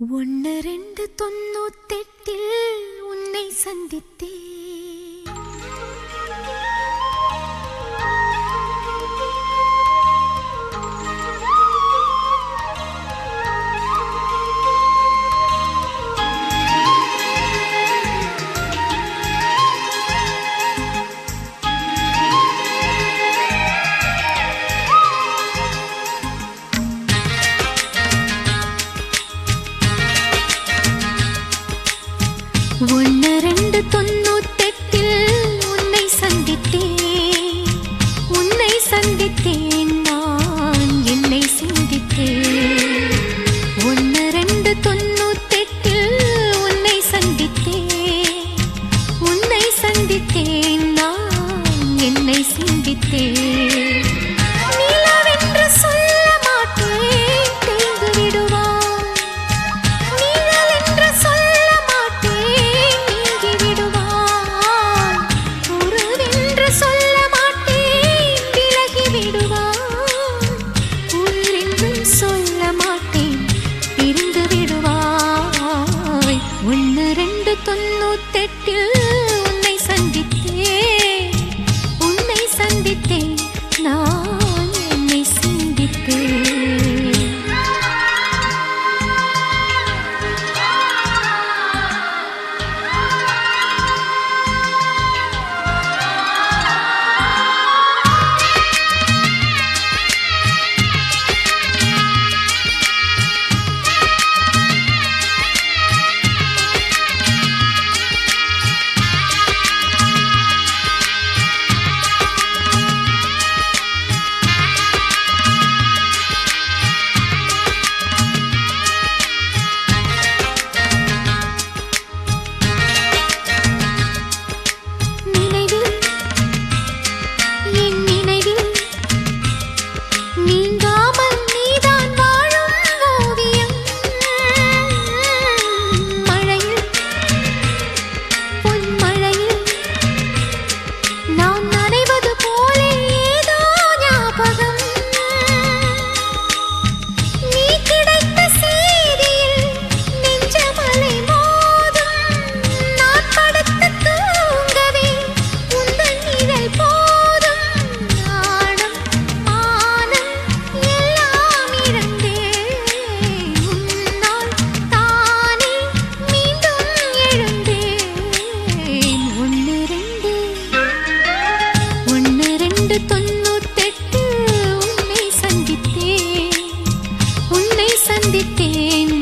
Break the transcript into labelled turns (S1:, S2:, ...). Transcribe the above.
S1: ஒன்று ரெண்டு தொண்ணூத்தெட்டில் உன்னை சந்தித்தேன். ஒன்னு ரெண்டு தொண்ணூத்தெட்டில் உன்னை சந்தித்தேன். உன்னை சந்தித்தேன் நான் என்னை சிந்தித்தேன். ஒன்னு ரெண்டு தொண்ணூத்தெட்டில் உன்னை சந்தித்தேன். உன்னை சந்தித்தேன். நேரத்தில் உன்னை சந்தித்தேன். சிந்தித்தேன்.